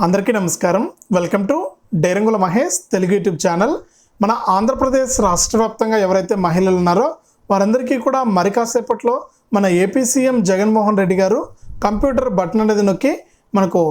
అందరికీ నమస్కారం. Welcome to డైరంగుల మహేష్ తెలుగు యూట్యూబ్ ఛానల్. మన ఆంధ్రప్రదేశ్ రాష్ట్ర వ్యాప్తంగా ఎవరైతే మహిళలు ఉన్నారో వారందరికీ కూడా మరి కాసేపట్లో మన ఏపీ సీఎం జగన్మోహన్ రెడ్డి గారు కంప్యూటర్ బటన్ అనేది నొక్కి మనకు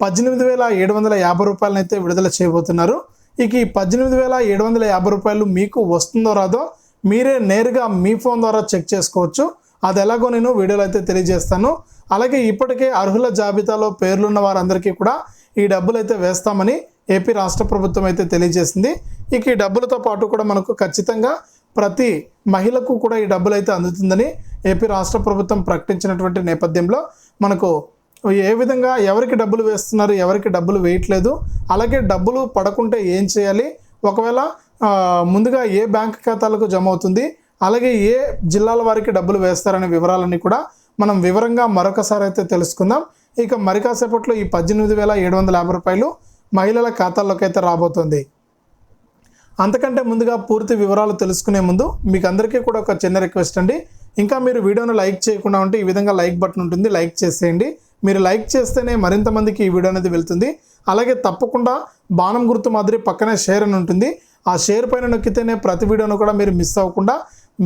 పద్దెనిమిది వేల ఏడు వందల యాభై రూపాయలను అయితే విడుదల చేయబోతున్నారు. ఇక ఈ పద్దెనిమిది వేల ఏడు వందల యాభై రూపాయలు మీకు వస్తుందో రాదో మీరే నేరుగా మీ ఫోన్ ద్వారా చెక్ చేసుకోవచ్చు. అది ఎలాగో నేను వీడియోలో అయితే తెలియజేస్తాను. అలాగే ఇప్పటికే అర్హుల జాబితాలో పేర్లున్న వారందరికీ కూడా ఈ డబ్బులు అయితే వేస్తామని ఏపీ రాష్ట్ర ప్రభుత్వం అయితే తెలియజేసింది. ఇక ఈ డబ్బులతో పాటు కూడా మనకు ఖచ్చితంగా ప్రతి మహిళకు కూడా ఈ డబ్బులు అయితే అందుతుందని ఏపీ రాష్ట్ర ప్రభుత్వం ప్రకటించినటువంటి నేపథ్యంలో మనకు ఏ విధంగా ఎవరికి డబ్బులు వేస్తున్నారు ఎవరికి డబ్బులు వేయట్లేదు అలాగే డబ్బులు పడకుంటే ఏం చేయాలి ఒకవేళ ముందుగా ఏ బ్యాంక్ ఖాతాలకు జమ అవుతుంది అలాగే ఏ జిల్లాల వారికి డబ్బులు వేస్తారనే వివరాలన్నీ కూడా మనం వివరంగా మరొకసారి అయితే తెలుసుకుందాం. ఇక మరి కాసేపట్లో ఈ పద్దెనిమిది వేల ఏడు వందల యాభై రూపాయలు మహిళల ఖాతాల్లోకి అయితే రాబోతుంది. అంతకంటే ముందుగా పూర్తి వివరాలు తెలుసుకునే ముందు మీకు అందరికీ కూడా ఒక చిన్న రిక్వెస్ట్ అండి. ఇంకా మీరు వీడియోను లైక్ చేయకుండా ఉంటే ఈ విధంగా లైక్ బటన్ ఉంటుంది లైక్ చేసేయండి. మీరు లైక్ చేస్తేనే మరింత మందికి ఈ వీడియో అనేది వెళ్తుంది. అలాగే తప్పకుండా బాణం గుర్తు మాదిరి పక్కనే షేర్ అని ఉంటుంది. ఆ షేర్ పైన నొక్కితేనే ప్రతి వీడియోను కూడా మీరు మిస్ అవ్వకుండా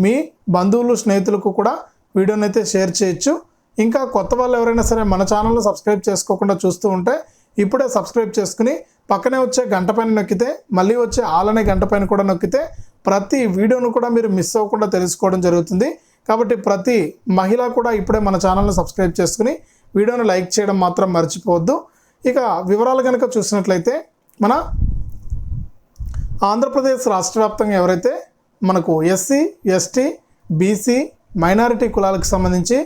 మీ బంధువులు స్నేహితులకు కూడా వీడియోనైతే షేర్ చేయొచ్చు. ఇంకా కొత్త వాళ్ళు ఎవరైనా సరే మన ఛానల్ను సబ్స్క్రైబ్ చేసుకోకుండా చూస్తూ ఉంటే ఇప్పుడే సబ్స్క్రైబ్ చేసుకుని పక్కనే వచ్చే గంట పైన నొక్కితే మళ్ళీ వచ్చే ఆలనే గంట పైన కూడా నొక్కితే ప్రతి వీడియోను కూడా మీరు మిస్ అవ్వకుండా తెలుసుకోవడం జరుగుతుంది. కాబట్టి ప్రతి మహిళ కూడా ఇప్పుడే మన ఛానల్ని సబ్స్క్రైబ్ చేసుకుని వీడియోను లైక్ చేయడం మాత్రం మర్చిపోవద్దు. ఇక వివరాలు కనుక చూసినట్లయితే మన ఆంధ్రప్రదేశ్ రాష్ట్ర వ్యాప్తంగా ఎవరైతే మనకు ఎస్సీ ఎస్టీ బీసీ మైనారిటీ కులాలకు సంబంధించి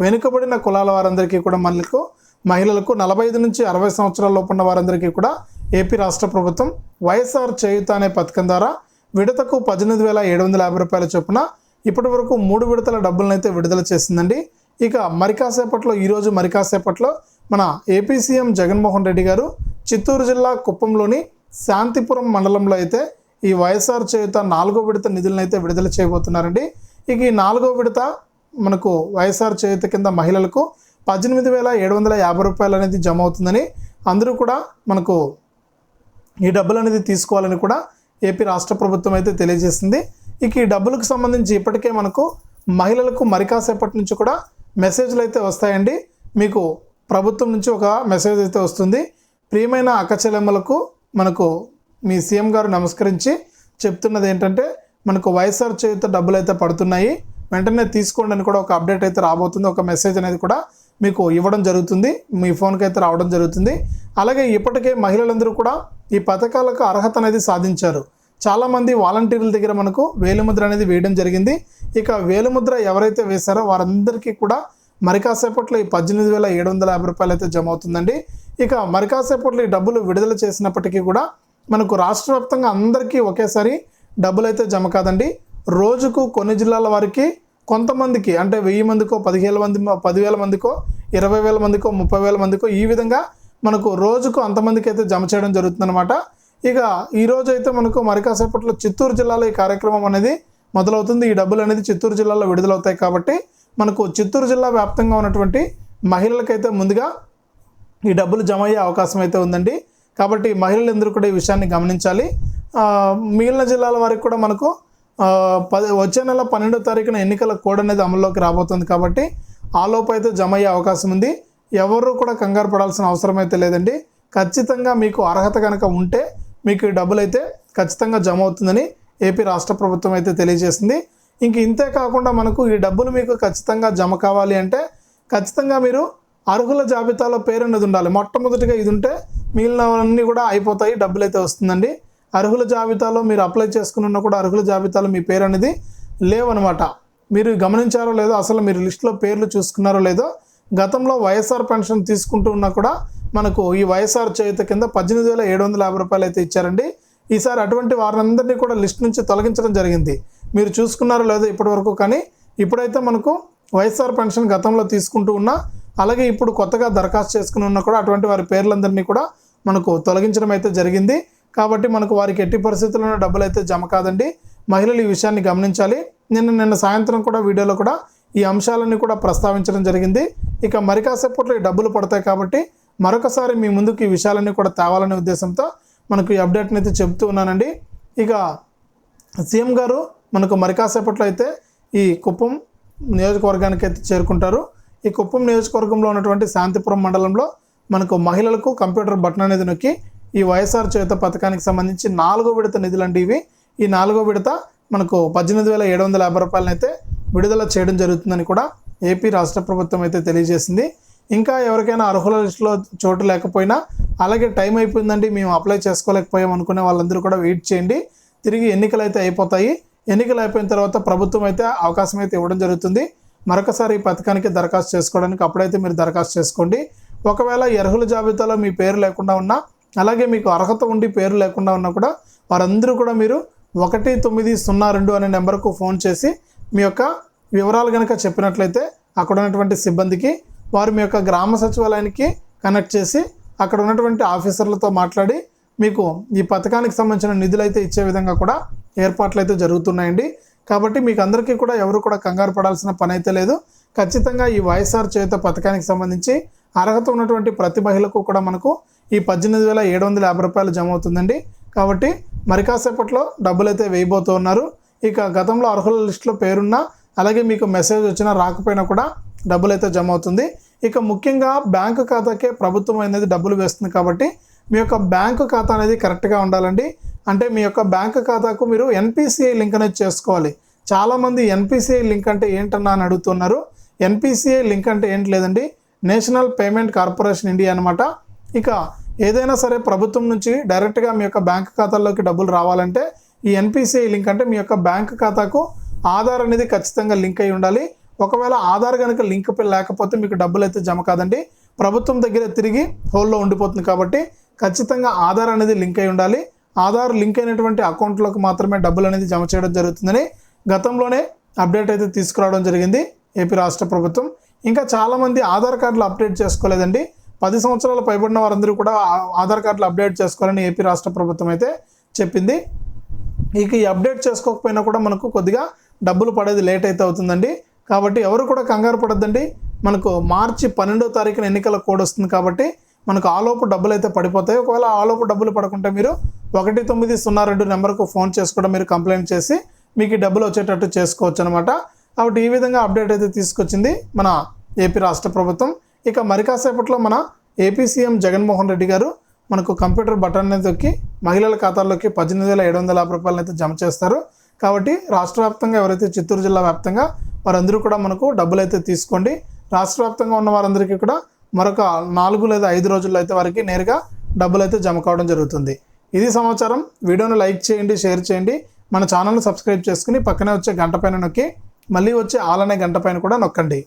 వెనుకబడిన కులాల వారందరికీ కూడా మనకు మహిళలకు నలభై ఐదు నుంచి అరవై సంవత్సరాల లోపు ఉన్న వారందరికీ కూడా ఏపీ రాష్ట్ర ప్రభుత్వం వైఎస్ఆర్ చేయుత అనే పథకం ద్వారా విడతకు పద్దెనిమిది వేల ఏడు వందల యాభై రూపాయల చొప్పున ఇప్పటి వరకు మూడు విడతల డబ్బులనైతే విడుదల చేసిందండి. ఇక మరికాసేపట్లో ఈరోజు మరికాసేపట్లో మన ఏపీ సీఎం జగన్మోహన్ రెడ్డి గారు చిత్తూరు జిల్లా కుప్పంలోని శాంతిపురం మండలంలో అయితే ఈ వైఎస్ఆర్ చేయుత నాలుగో విడత నిధులను అయితే విడుదల చేయబోతున్నారండి. ఇక ఈ నాలుగో విడత మనకు వైఎస్ఆర్ చేయుత కింద మహిళలకు పద్దెనిమిది వేల ఏడు వందల యాభై రూపాయలు అనేది జమ అవుతుందని అందరూ కూడా మనకు ఈ డబ్బులు అనేది తీసుకోవాలని కూడా ఏపీ రాష్ట్ర ప్రభుత్వం అయితే తెలియజేసింది. ఇక ఈ డబ్బులకు సంబంధించి ఇప్పటికే మనకు మహిళలకు మరి కాసేపటి నుంచి కూడా మెసేజ్లు అయితే వస్తాయండి. మీకు ప్రభుత్వం నుంచి ఒక మెసేజ్ అయితే వస్తుంది. ప్రియమైన అక్కచెల్లెమ్మలకు మనకు మీ సీఎం గారు నమస్కరించి చెప్తున్నది ఏంటంటే మనకు వైఎస్ఆర్ చేయుత డబ్బులు అయితే పడుతున్నాయి. వెంటనే తీసుకోండి అని కూడా ఒక అప్డేట్ అయితే రాబోతుంది. ఒక మెసేజ్ అనేది కూడా మీకు ఇవ్వడం జరుగుతుంది. మీ ఫోన్కి అయితే రావడం జరుగుతుంది. అలాగే ఇప్పటికే మహిళలందరూ కూడా ఈ పథకాలకు అర్హత అనేది సాధించారు. చాలామంది వాలంటీర్ల దగ్గర మనకు వేలిముద్ర అనేది వేయడం జరిగింది. ఇక వేలిముద్ర ఎవరైతే వేశారో వారందరికీ కూడా మరి కాసేపట్లో ఈ పద్దెనిమిది వేల ఏడు వందల యాభై రూపాయలు అయితే జమ అవుతుందండి. ఇక మరి కాసేపట్లో ఈ డబ్బులు విడుదల చేసినప్పటికీ కూడా మనకు రాష్ట్ర వ్యాప్తంగా అందరికీ ఒకేసారి డబ్బులు అయితే జమ కాదండి. రోజుకు కొన్ని జిల్లాల వారికి కొంతమందికి అంటే వెయ్యి మందికో పదిహేను మంది పదివేల మందికో ఇరవై వేల మందికో ముప్పై వేల మందికో ఈ విధంగా మనకు రోజుకు అంతమందికి అయితే జమ చేయడం జరుగుతుందన్నమాట. ఇక ఈరోజు అయితే మనకు మరికాసేపట్లో చిత్తూరు జిల్లాలో ఈ కార్యక్రమం అనేది మొదలవుతుంది. ఈ డబ్బులు అనేది చిత్తూరు జిల్లాలో విడుదలవుతాయి కాబట్టి మనకు చిత్తూరు జిల్లా వ్యాప్తంగా ఉన్నటువంటి మహిళలకైతే ముందుగా ఈ డబ్బులు జమ అయ్యే అవకాశం అయితే ఉందండి. కాబట్టి మహిళలందరూ కూడా ఈ విషయాన్ని గమనించాలి. మిగిలిన జిల్లాల వారికి కూడా మనకు పది వచ్చే నెల పన్నెండో తారీఖున ఎన్నికల కోడ్ అనేది అమల్లోకి రాబోతుంది కాబట్టి ఆ అయితే జమ అయ్యే అవకాశం ఉంది. ఎవరు కూడా కంగారు పడాల్సిన అవసరం అయితే లేదండి. ఖచ్చితంగా మీకు అర్హత కనుక ఉంటే మీకు ఈ డబ్బులు అయితే ఖచ్చితంగా జమ అవుతుందని ఏపీ రాష్ట్ర ప్రభుత్వం అయితే తెలియజేసింది. ఇంక ఇంతే కాకుండా మనకు ఈ డబ్బులు మీకు ఖచ్చితంగా జమ కావాలి అంటే ఖచ్చితంగా మీరు అర్హుల జాబితాలో పేరు అనేది ఉండాలి. మొట్టమొదటిగా ఇది ఉంటే మిగిలినవన్నీ కూడా అయిపోతాయి డబ్బులు అయితే వస్తుందండి. అర్హుల జాబితాలో మీరు అప్లై చేసుకుని ఉన్నా కూడా అర్హుల జాబితాలో మీ పేరు అనేది లేవనమాట. మీరు గమనించారో లేదో అసలు మీరు లిస్టులో పేర్లు చూసుకున్నారో లేదో గతంలో వైఎస్ఆర్ పెన్షన్ తీసుకుంటూ ఉన్నా కూడా మనకు ఈ వైఎస్ఆర్ చేయుత కింద పద్దెనిమిది వేల ఏడు వందల యాభై రూపాయలు అయితే ఇచ్చారండి. ఈసారి అటువంటి వారందరినీ కూడా లిస్ట్ నుంచి తొలగించడం జరిగింది. మీరు చూసుకున్నారో లేదో ఇప్పటివరకు కానీ ఇప్పుడైతే మనకు వైఎస్ఆర్ పెన్షన్ గతంలో తీసుకుంటూ ఉన్నా అలాగే ఇప్పుడు కొత్తగా దరఖాస్తు చేసుకుని ఉన్నా కూడా అటువంటి వారి పేర్లందరినీ కూడా మనకు తొలగించడం అయితే జరిగింది. కాబట్టి మనకు వారికి ఎట్టి పరిస్థితుల్లోనూ డబ్బులు అయితే జమ కాదండి. మహిళలు ఈ విషయాన్ని గమనించాలి. నిన్న నిన్న సాయంత్రం కూడా వీడియోలో కూడా ఈ అంశాలన్నీ కూడా ప్రస్తావించడం జరిగింది. ఇక మరి కాసేపట్లో ఈ డబ్బులు పడతాయి కాబట్టి మరొకసారి మీ ముందుకు ఈ విషయాలన్నీ కూడా తేవాలనే ఉద్దేశంతో మనకు ఈ అప్డేట్ని అయితే చెప్తూ ఉన్నానండి. ఇక సీఎం గారు మనకు మరి కాసేపట్లో అయితే ఈ కుప్పం నియోజకవర్గానికి అయితే చేరుకుంటారు. ఈ కుప్పం నియోజకవర్గంలో ఉన్నటువంటి శాంతిపురం మండలంలో మనకు మహిళలకు కంప్యూటర్ బటన్ అనేది నొక్కి ఈ వైఎస్ఆర్ చేత పథకానికి సంబంధించి నాలుగో విడత నిధులండి ఇవి. ఈ నాలుగో విడత మనకు పద్దెనిమిది వేల ఏడు వందల యాభై రూపాయలను అయితే విడుదల చేయడం జరుగుతుందని కూడా ఏపీ రాష్ట్ర ప్రభుత్వం అయితే తెలియజేసింది. ఇంకా ఎవరికైనా అర్హుల లిస్టులో చోటు లేకపోయినా అలాగే టైం అయిపోయిందండి మేము అప్లై చేసుకోలేకపోయాం అనుకునే వాళ్ళందరూ కూడా వెయిట్ చేయండి. తిరిగి ఎన్నికలు అయితే అయిపోతాయి. ఎన్నికలు అయిపోయిన తర్వాత ప్రభుత్వం అయితే అవకాశం అయితే ఇవ్వడం జరుగుతుంది. మరొకసారి ఈ పథకానికి దరఖాస్తు చేసుకోవడానికి అప్పుడైతే మీరు దరఖాస్తు చేసుకోండి. ఒకవేళ ఈ అర్హుల జాబితాలో మీ పేరు లేకుండా ఉన్నా అలాగే మీకు అర్హత ఉండి పేరు లేకుండా ఉన్నా కూడా వారందరూ కూడా మీరు ఒకటి తొమ్మిది సున్నా రెండు అనే నెంబర్కు ఫోన్ చేసి మీ యొక్క వివరాలు కనుక చెప్పినట్లయితే అక్కడ ఉన్నటువంటి సిబ్బందికి వారు మీ యొక్క గ్రామ సచివాలయానికి కనెక్ట్ చేసి అక్కడ ఉన్నటువంటి ఆఫీసర్లతో మాట్లాడి మీకు ఈ పథకానికి సంబంధించిన నిధులు అయితే ఇచ్చే విధంగా కూడా ఏర్పాట్లు అయితే జరుగుతున్నాయండి. కాబట్టి మీకు అందరికీ కూడా ఎవరు కూడా కంగారు పడాల్సిన పని అయితే లేదు. ఖచ్చితంగా ఈ వైఎస్ఆర్ చేత పథకానికి సంబంధించి అర్హత ఉన్నటువంటి ప్రతి మహిళకు కూడా మనకు ఈ పద్దెనిమిది వేల ఏడు వందల యాభై రూపాయలు జమ అవుతుందండి. కాబట్టి మరి కాసేపట్లో డబ్బులు అయితే వేయబోతూ ఉన్నారు. ఇక గతంలో అర్హుల లిస్టులో పేరున్నా అలాగే మీకు మెసేజ్ వచ్చినా రాకపోయినా కూడా డబ్బులు అయితే జమ అవుతుంది. ఇక ముఖ్యంగా బ్యాంకు ఖాతాకే ప్రభుత్వం అనేది డబ్బులు వేస్తుంది కాబట్టి మీ యొక్క బ్యాంకు ఖాతా అనేది కరెక్ట్గా ఉండాలండి. అంటే మీ యొక్క బ్యాంకు ఖాతాకు మీరు ఎన్పిసిఐ లింక్ అనేది చేసుకోవాలి. చాలామంది ఎన్పిసిఐ లింక్ అంటే ఏంటన్నా అని అడుగుతున్నారు. ఎన్పిసిఐ లింక్ అంటే ఏంటి లేదండి? నేషనల్ పేమెంట్ కార్పొరేషన్ ఇండియా అనమాట ఇక ఏదైనా సరే ప్రభుత్వం నుంచి డైరెక్ట్గా మీ యొక్క బ్యాంక్ ఖాతాల్లోకి డబ్బులు రావాలంటే ఈ ఎన్పిసిఐ లింక్ అంటే మీ యొక్క బ్యాంక్ ఖాతాకు ఆధార్ అనేది ఖచ్చితంగా లింక్ అయి ఉండాలి. ఒకవేళ ఆధార్ కనుక లింక్ లేకపోతే మీకు డబ్బులు అయితే జమ కాదండి. ప్రభుత్వం దగ్గర తిరిగి హోల్లో ఉండిపోతుంది కాబట్టి ఖచ్చితంగా ఆధార్ అనేది లింక్ అయి ఉండాలి. ఆధార్ లింక్ అయినటువంటి అకౌంట్లోకి మాత్రమే డబ్బులు అనేది జమ చేయడం జరుగుతుందని గతంలోనే అప్డేట్ అయితే తీసుకురావడం జరిగింది. ఏపీ రాష్ట్ర ప్రభుత్వం. ఇంకా చాలామంది ఆధార్ కార్డులు అప్డేట్ చేసుకోలేదండి. పది సంవత్సరాలు పైబడిన వారందరూ కూడా ఆధార్ కార్డులు అప్డేట్ చేసుకోవాలని ఏపీ రాష్ట్ర ప్రభుత్వం అయితే చెప్పింది. ఇక ఈ అప్డేట్ చేసుకోకపోయినా కూడా మనకు కొద్దిగా డబ్బులు పడేది లేట్ అయితే అవుతుందండి. కాబట్టి ఎవరు కూడా కంగారు పడద్దండి. మనకు మార్చి పన్నెండో తారీఖున ఎన్నికల కోడ్ వస్తుంది కాబట్టి మనకు ఆలోపు డబ్బులు అయితే పడిపోతాయి. ఒకవేళ ఆలోపు డబ్బులు పడకుంటే మీరు ఒకటి తొమ్మిది సున్నా రెండు నెంబర్కు ఫోన్ చేసుకోవడం మీరు కంప్లైంట్ చేసి మీకు ఈ డబ్బులు వచ్చేటట్టు చేసుకోవచ్చు అనమాట కాబట్టి ఈ విధంగా అప్డేట్ అయితే తీసుకొచ్చింది మన ఏపీ రాష్ట్ర ప్రభుత్వం. ఇక మరి కాసేపట్లో మన ఏపీ సీఎం జగన్మోహన్ రెడ్డి గారు మనకు కంప్యూటర్ బటన్ తొక్కి మహిళల ఖాతాల్లోకి పద్దెనిమిది వేల ఏడు వందల యాభై రూపాయలను అయితే జమ చేస్తారు. కాబట్టి రాష్ట్ర వ్యాప్తంగా ఎవరైతే చిత్తూరు జిల్లా వ్యాప్తంగా వారందరూ కూడా మనకు డబ్బులు అయితే తీసుకోండి. రాష్ట్ర వ్యాప్తంగా ఉన్న వారందరికీ కూడా మరొక నాలుగు లేదా ఐదు రోజుల్లో అయితే వారికి నేరుగా డబ్బులు అయితే జమ కావడం జరుగుతుంది. ఇది సమాచారం. వీడియోను లైక్ చేయండి షేర్ చేయండి. మన ఛానల్ని సబ్స్క్రైబ్ చేసుకుని పక్కనే వచ్చే గంట పైన నొక్కి మళ్ళీ వచ్చే ఆలనే గంట పైన కూడా నొక్కండి.